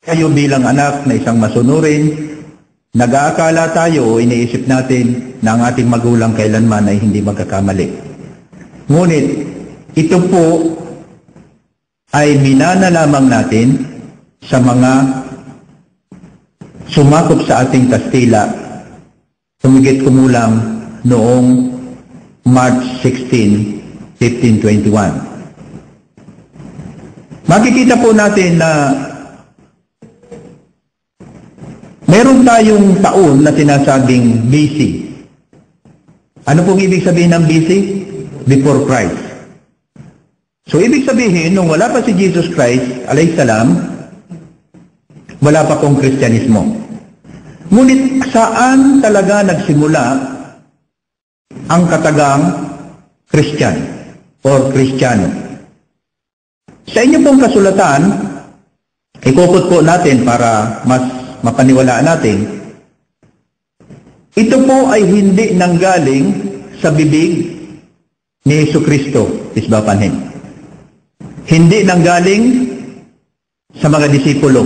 Kayo bilang anak na isang masunurin, nag-aakala tayo o iniisip natin na ang ating magulang kailanman ay hindi magkakamali. Ngunit, ito po ay minana lamang natin sa mga sumakop sa ating Kastila, tumigit kumulang noong March 16, 1521. Makikita po natin na Meron tayong taon na sinasabing BC. Ano pong ibig sabihin ng BC? Before Christ. So, ibig sabihin, nung wala pa si Jesus Christ, salam, wala pa pong Kristyanismo. Ngunit saan talaga nagsimula ang katagang Christian or Kristiyano? Sa inyo pong kasulatan, ikukot po natin para mas mapaniwalaan natin, ito po ay hindi nanggaling sa bibig ni Yesu Kristo, isbapanhin. Hindi nanggaling sa mga disipulo.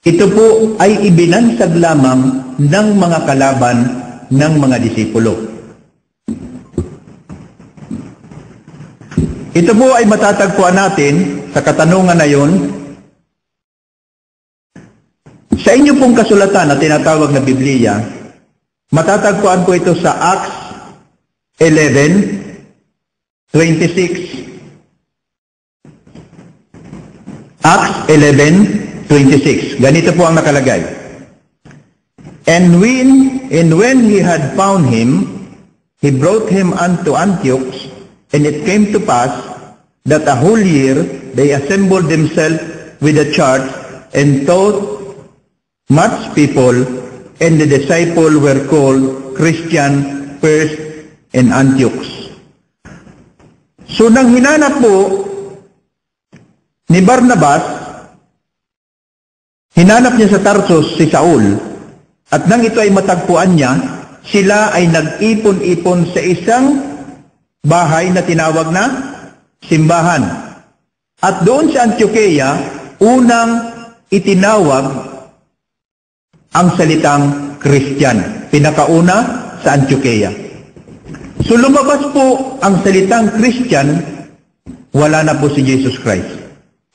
Ito po ay ibinansag lamang ng mga kalaban ng mga disipulo. Ito po ay matatagpuan natin sa katanungan na yon sa inyo pong kasulatan na tinatawag na Biblia, matatagpuan po ito sa Acts 11, 26. Acts 11, 26. Ganito po ang nakalagay. And when, and when he had found him, he brought him unto Antioch, and it came to pass that a whole year they assembled themselves with the church and taught much people, and the disciple were called Christian first in Antioch. So nang hinanap po ni Barnabas, hinanap niya sa Tarsus si Saul, at nang ito ay matagpuan niya, sila ay nag-ipon-ipon sa isang bahay na tinawag na simbahan. At doon sa Antioquia, unang itinawag ang salitang Christian. Pinakauna sa Antioquia. So lumabas po ang salitang Christian, wala na po si Jesus Christ.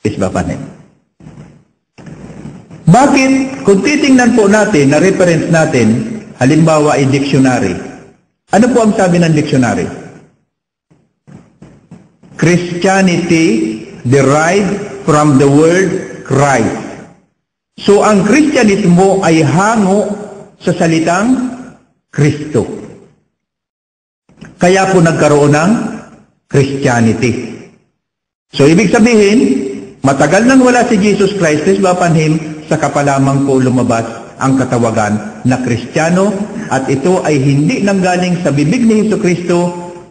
Isbapanin. Bakit? Kung titingnan po natin, na reference natin, halimbawa ay dictionary. Ano po ang sabi ng dictionary? Christianity derived from the word Christ. So ang Kristyanismo ay hango sa salitang Kristo. Kaya po nagkaroon ng Christianity. So ibig sabihin, matagal nang wala si Jesus Christ, is bapanhim, sa kapalamang po lumabas ang katawagan na Kristiyano at ito ay hindi nanggaling sa bibig ni Hesus Kristo,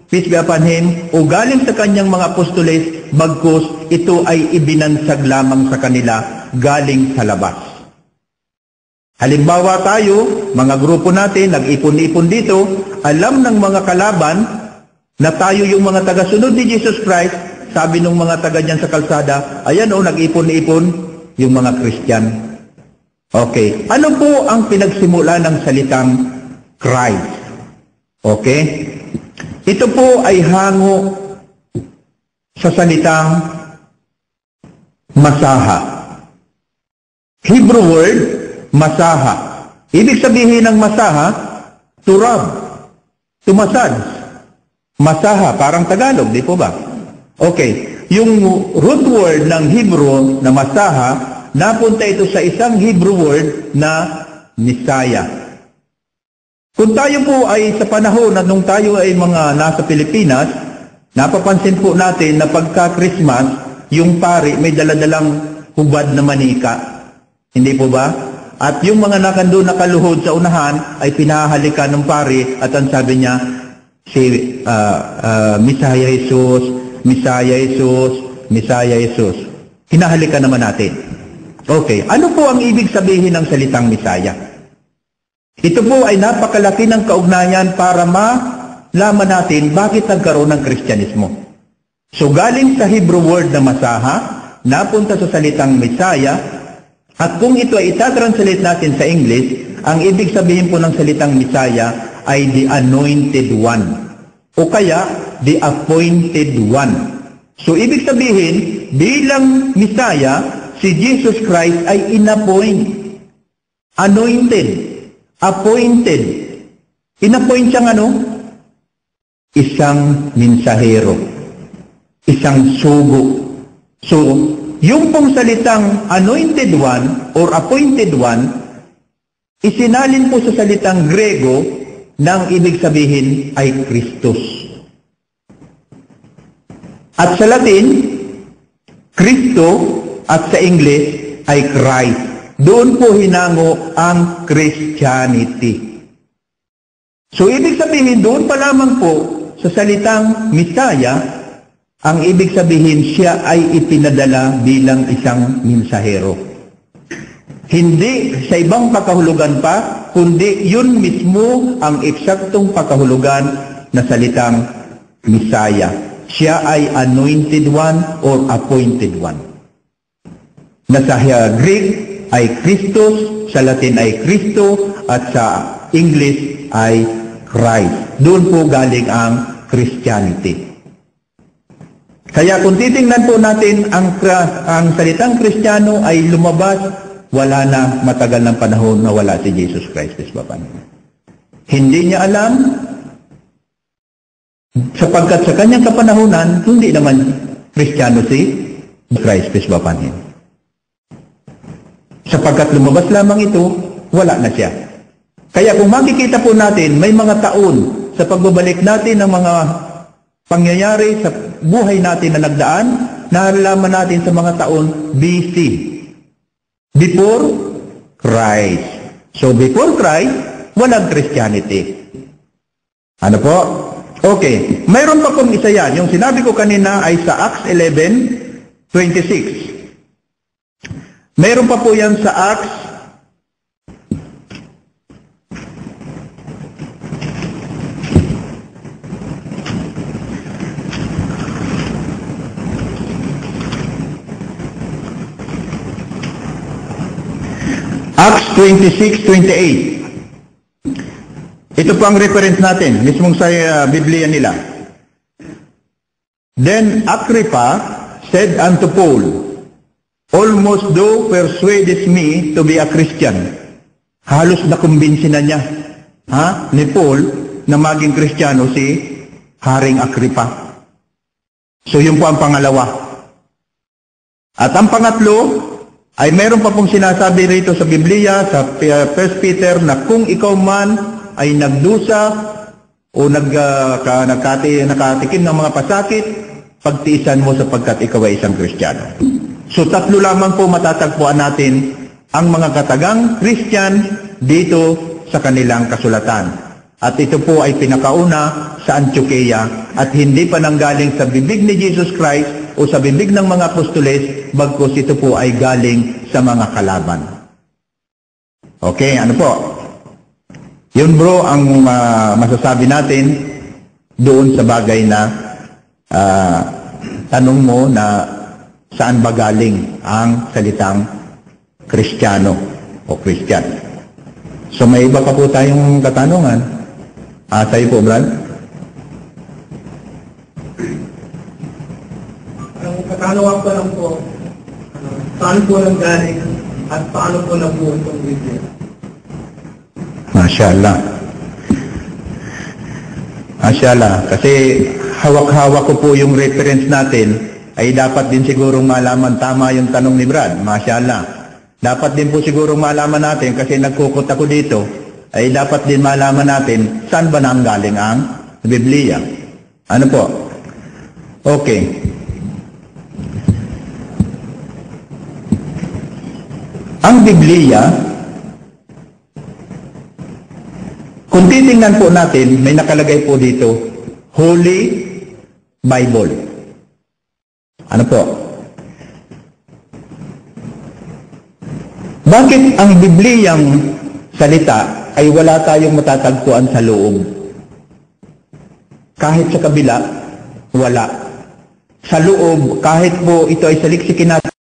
peace be upon Him, o galing sa kanyang mga apostoles, bagkus ito ay ibinansag lamang sa kanila galing sa labas. Halimbawa tayo, mga grupo natin, nag-ipon-ipon dito, alam ng mga kalaban na tayo yung mga taga-sunod ni Jesus Christ, sabi ng mga taga dyan sa kalsada, ayan o, nag-ipon-ipon yung mga Christian. Okay. Ano po ang pinagsimula ng salitang Christ? Okay? Ito po ay hango sa salitang masaha. Hebrew word, masaha. Ibig sabihin ng masaha, turab, tumasad. Masaha, parang Tagalog, di po ba? Okay, yung root word ng Hebrew na masaha, napunta ito sa isang Hebrew word na Nisaya. Kung tayo po ay sa panahon na nung tayo ay mga nasa Pilipinas, napapansin po natin na pagka Christmas, yung pari may daladalang hubad na manika. Hindi po ba? At yung mga nakando nakaluhod sa unahan ay pinahalikan ng pari at ang sabi niya, si uh, uh, Misaya Jesus, Misaya Jesus, Misaya Jesus. Hinahalikan naman natin. Okay, ano po ang ibig sabihin ng salitang Misaya? Ito po ay napakalaki ng kaugnayan para malaman natin bakit nagkaroon ng Kristyanismo. So galing sa Hebrew word na masaha, napunta sa salitang Misaya, At kung ito ay itatranslate natin sa English, ang ibig sabihin po ng salitang Messiah ay the anointed one. O kaya, the appointed one. So, ibig sabihin, bilang Messiah, si Jesus Christ ay inappoint. Anointed. Appointed. Inappoint siyang ano? Isang mensahero. Isang sugo. So, yung pong salitang anointed one or appointed one, isinalin po sa salitang Grego nang ibig sabihin ay Christus. At sa Latin, Kristo at sa English ay Christ. Doon po hinango ang Christianity. So ibig sabihin doon pa lamang po sa salitang Messiah, ang ibig sabihin siya ay ipinadala bilang isang mensahero. Hindi sa ibang pakahulugan pa, kundi yun mismo ang eksaktong pakahulugan na salitang Messiah. Siya ay anointed one or appointed one. Na sa Greek ay Christus, sa Latin ay Kristo, at sa English ay Christ. Doon po galing ang Christianity. Kaya kung titingnan po natin ang, ang salitang Kristiyano ay lumabas, wala na matagal ng panahon na wala si Jesus Christ, Papa. Hindi niya alam, sapagkat sa kanyang kapanahunan, hindi naman Kristiyano si Christ, Papa. Sapagkat lumabas lamang ito, wala na siya. Kaya kung makikita po natin, may mga taon sa pagbabalik natin ng mga pangyayari sa buhay natin na nagdaan, nalalaman natin sa mga taon BC. Before Christ. So before Christ, walang Christianity. Ano po? Okay. Mayroon pa pong isa yan. Yung sinabi ko kanina ay sa Acts 11, 26. Mayroon pa po yan sa Acts Acts 26:28. Ito po ang reference natin, mismong sa uh, Biblia nila. Then Agrippa said unto Paul, Almost thou persuadest me to be a Christian. Halos nakumbinsi na niya ha, ni Paul na maging Kristiyano si Haring Agrippa. So yun po ang pangalawa. At ang pangatlo, ay meron pa pong sinasabi rito sa Biblia, sa 1 Peter, na kung ikaw man ay nagdusa o nag, uh, ka, nagkati, nakatikim ng mga pasakit, pagtiisan mo sapagkat ikaw ay isang Kristiyano. So tatlo lamang po matatagpuan natin ang mga katagang Christian dito sa kanilang kasulatan. At ito po ay pinakauna sa Antioquia at hindi pa nanggaling sa bibig ni Jesus Christ o sa bibig ng mga apostoles, bagkos ito po ay galing sa mga kalaban. Okay, ano po? Yun bro ang uh, masasabi natin doon sa bagay na uh, tanong mo na saan ba galing ang salitang Kristiyano o Christian. So may iba pa po tayong katanungan. Ah, sa'yo po, Brad? Katanungan ko lang po, ano, saan po nang galing at paano po nabuo itong Biblia? Mashallah. Mashallah. Kasi hawak-hawak ko po yung reference natin, ay dapat din sigurong malaman tama yung tanong ni Brad. Mashallah. Dapat din po sigurong malaman natin, kasi nagkukot ako dito, ay dapat din malaman natin saan ba nanggaling ang Biblia. Ano po? Okay. Ang Biblia, kung titingnan po natin, may nakalagay po dito, Holy Bible. Ano po? Bakit ang Bibliyang salita ay wala tayong matatagpuan sa loob? Kahit sa kabila, wala. Sa loob, kahit po ito ay saliksikin natin,